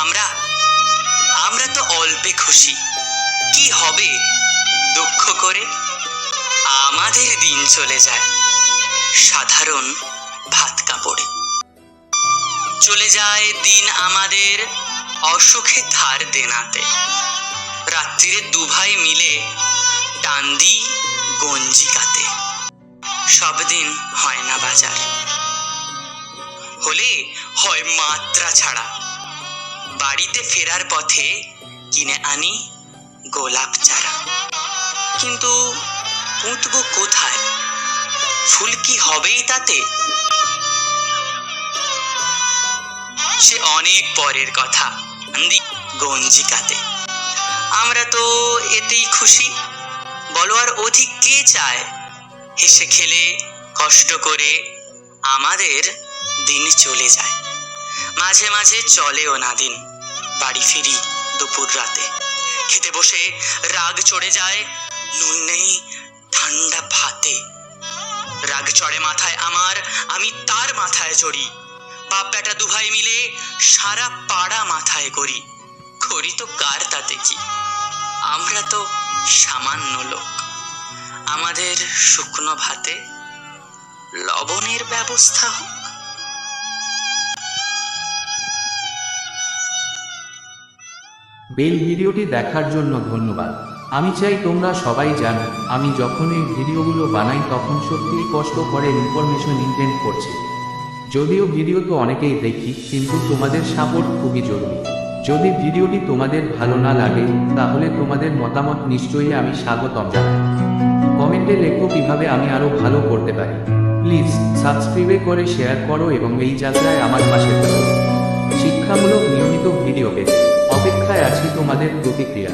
আমরা? আমরা তো অল্পে খুশি। কি হবে দুঃখ করে? আমাদের দিন চলে যায় সাধারণ ভাত কাপড়ে। চলে যায় দিন আমাদের অসুখে ধার দেনাতে। রাত্রিরে দুভাই মিলে টান্দি গঞ্জিকাতে। সব দিন হয় না বাজার। হলে হয় মাত্রা ছাড়া। বাড়িতে ফেরার পথে কিনে আনি গোলাপ চারা। কিন্তু পুঁতবো কোথায়? ফুল কি হবেই তাতে? সে অনেক পরের কথা গঞ্জিকাতে। আমরা তো এতেই খুশি। বলো আর অধিক কে চায়? হেসে খেলে, কষ্ট করে আমাদের দিন চলে যায়। মাঝে মাঝে চলেও না দিন, বাড়ি ফিরি দুপুর রাতে। খেতে বসে রাগ চড়ে যায়, নুন নেই ঠান্ডা ভাতে। রাগ চড়ে মাথায় আমার, আমি তার মাথায় চড়ি। বাপ বেটা দুভাই মিলে সারা পাড়া মাথায় করি। করি তো কার তাতে কি? আমরা তো সামান্য লোক। আমাদের শুকনো ভাতে লবণের ব্যবস্থা হোক। বেল ভিডিওটি দেখার জন্য ধন্যবাদ। আমি চাই তোমরা সবাই জানো, আমি যখন এই ভিডিওগুলো বানাই তখন সত্যিই কষ্ট করে ইনফরমেশন ইনটেন্ড করছি। যদিও ভিডিও তো অনেকেই দেখি, কিন্তু তোমাদের সাপোর্ট খুবই জরুরি। যদি ভিডিওটি তোমাদের ভালো না লাগে, তাহলে তোমাদের মতামত নিশ্চয়ই আমি স্বাগতম জানাই। কমেন্টে লেখো কীভাবে আমি আরও ভালো করতে পারি। প্লিজ সাবস্ক্রাইবে করে শেয়ার করো এবং এই যাত্রায় আমার পাশে থাকো। শিক্ষামূলক নিয়মিত ভিডিও অপেক্ষায় আছি তোমাদের প্রতিক্রিয়া।